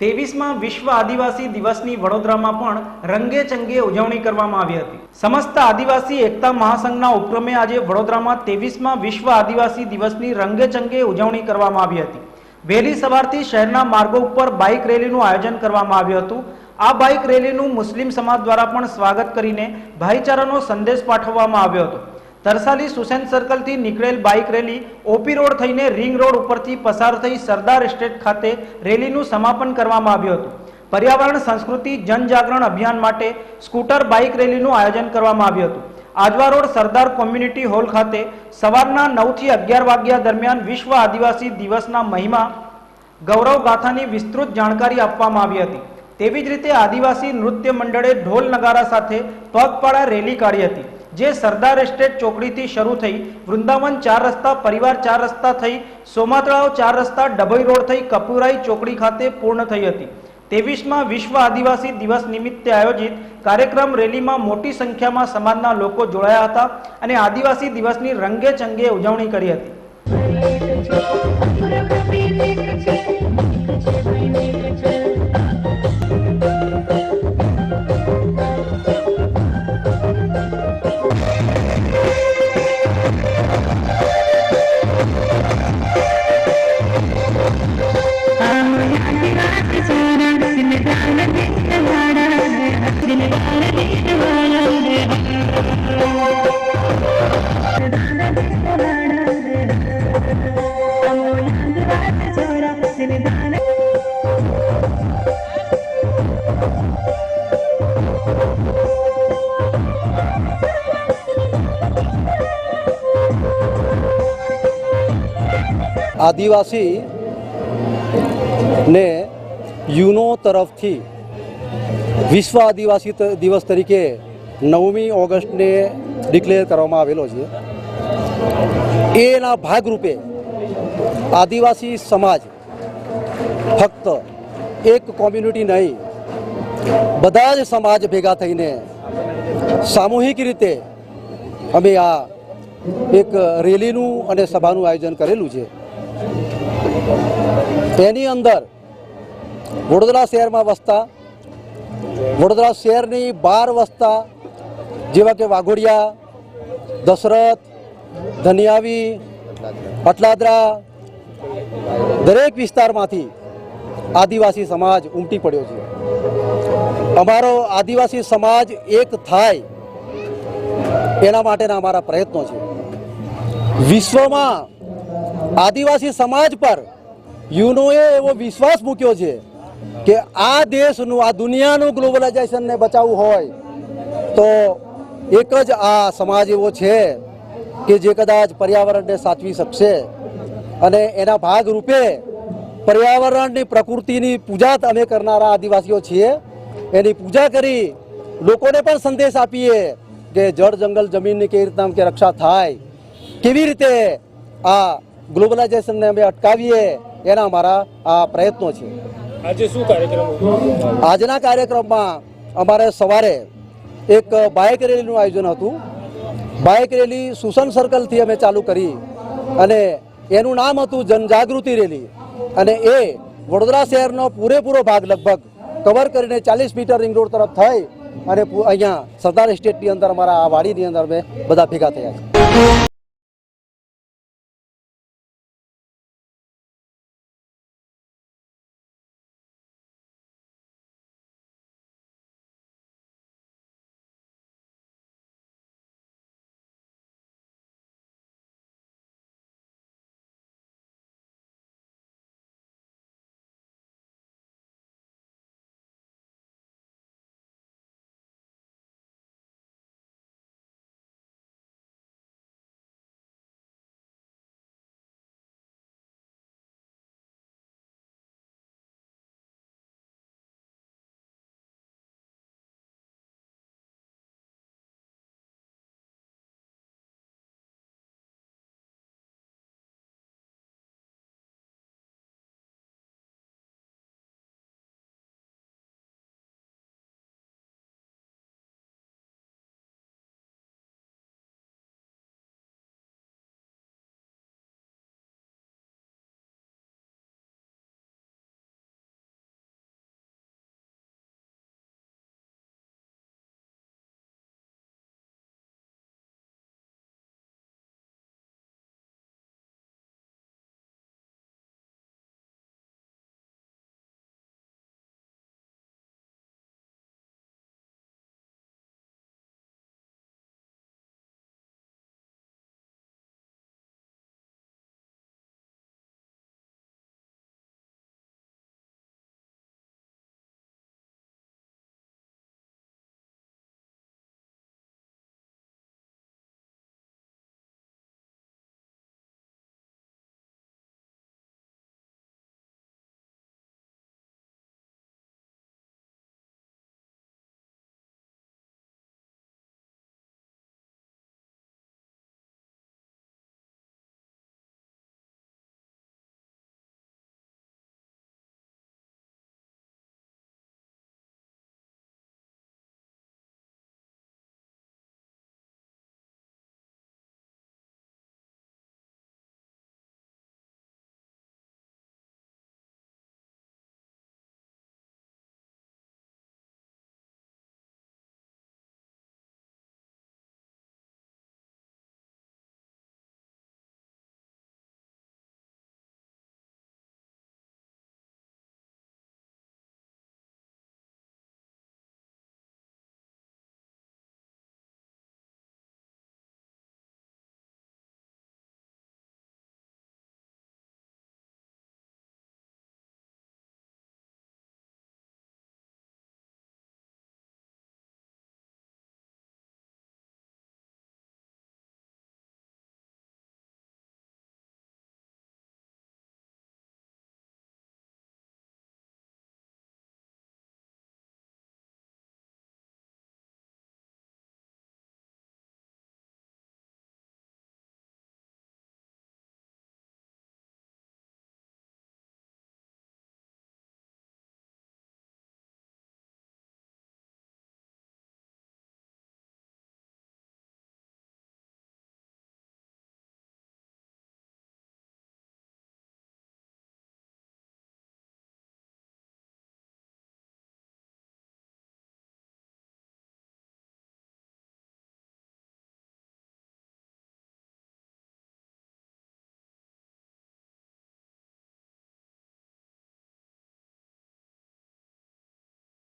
ત્રેવીસમાં વિશ્વ આદિવાસી દિવસની વડોદરામાં પણ રંગે ચંગે ઉજવણી કરવામાં આવી હતી. સમસ્ત આદિવાસી એકતા મહાસંઘના ઉપક્રમે આજે વડોદરામાં ત્રેવીસમાં વિશ્વ આદિવાસી દિવસની રંગે ચંગે ઉજવણી કરવામાં આવી હતી. વહેલી સવારથી શહેરના માર્ગો ઉપર બાઇક રેલીનું આયોજન કરવામાં આવ્યું હતું. આ બાઇક રેલીનું મુસ્લિમ સમાજ દ્વારા પણ સ્વાગત કરીને ભાઈચારાનો સંદેશ પાઠવવામાં આવ્યો હતો. તરસાલી સુસેન સર્કલથી નીકળેલ બાઇક રેલી ઓપી રોડ થઈને રિંગ રોડ ઉપરથી પસાર થઈ સરદાર એસ્ટેટ ખાતે રેલીનું સમાપન કરવામાં આવ્યું હતું. પર્યાવરણ, સંસ્કૃતિ, જનજાગરણ અભિયાન માટે સ્કૂટર, બાઇક રેલીનું આયોજન કરવામાં આવ્યું હતું. Ajwa road Sardar community hall ખાતે સવારના નવથી અગિયાર વાગ્યા દરમિયાન વિશ્વ આદિવાસી દિવસના મહિમા ગૌરવ ગાથાની વિસ્તૃત જાણકારી આપવામાં આવી હતી. તેવી જ રીતે આદિવાસી નૃત્ય મંડળે ઢોલ નગારા સાથે પગપાળા રેલી કાઢી હતી. જે સરદાર એસ્ટેટ ચોકડીથી શરૂ થઈ વૃંદાવન ચાર રસ્તા, પરિવાર ચાર રસ્તા થઈ સોમાતળાવ ચાર રસ્તા, ડભોઈ રોડ થઈ, કપુરાઈ ચોકડી ખાતે પૂર્ણ થઈ હતી. ત્રેવીસમાં વિશ્વ આદિવાસી દિવસ નિમિત્તે આયોજિત કાર્યક્રમ રેલીમાં મોટી સંખ્યામાં સમાજના લોકો જોડાયા હતા અને આદિવાસી દિવસની રંગે ચંગે ઉજવણી કરી હતી. આદિવાસી ને યુનો તરફથી વિશ્વ આદિવાસી દિવસ તરીકે નવમી ઓગસ્ટને ડિક્લેર કરવામાં આવેલો છે. એના ભાગરૂપે આદિવાસી સમાજ ફક્ત એક કોમ્યુનિટી નહીં, બધા જ સમાજ ભેગા થઈને સામૂહિક રીતે અમે આ એક રેલીનું અને સભાનું આયોજન કરેલું છે. એની અંદર વડોદરા શહેરમાં વસતા, વડોદરા શહેરની બહાર વસતા જેવા કે વાઘોડિયા, દશરથ, ધનિયાવી, અટલાદરા દરેક વિસ્તારમાંથી આદિવાસી સમાજ ઉમટી પડ્યો છે. અમારો આદિવાસી સમાજ એક થાય એના માટેના અમારા પ્રયત્નો છે. વિશ્વમાં આદિવાસી સમાજ પર યુનોએ એવો વિશ્વાસ મૂક્યો છે કે આ દેશનું, આ દુનિયાનું ગ્લોબલાઇઝેશનને બચાવવું હોય તો એક જ આ સમાજ એવો છે કે જે કદાચ પર્યાવરણને સાચવી શકશે. અને એના ભાગરૂપે પર્યાવરણની પ્રકૃતિની પૂજા અમે કરનારા આદિવાસીઓ છીએ. એની પૂજા કરી લોકોને પણ સંદેશ આપીએ કે જળ જંગલ જમીનની કેવી રીતના કે રક્ષા થાય કેવી રીતે આ ગ્લોબલાઇઝેશનને અમે અટકાવીએ એના અમારા આ પ્રયત્નો છે. આજે શું કાર્યક્રમ આજના કાર્યક્રમમાં અમારે સવારે એક બાઇક રેલીનું આયોજન હતું. બાઇક રેલી સુસન સર્કલથી અમે ચાલુ કરી અને એનું નામ હતું જનજાગૃતિ રેલી. અને એ વડોદરા શહેરનો પૂરેપૂરો ભાગ લગભગ કવર કરીને ચાલીસ મીટર રિંગ રોડ તરફ થઈ અને અહીંયા સરદાર એસ્ટેટની અંદર અમારા આ વાડીની અંદર અમે બધા ભેગા થયા છે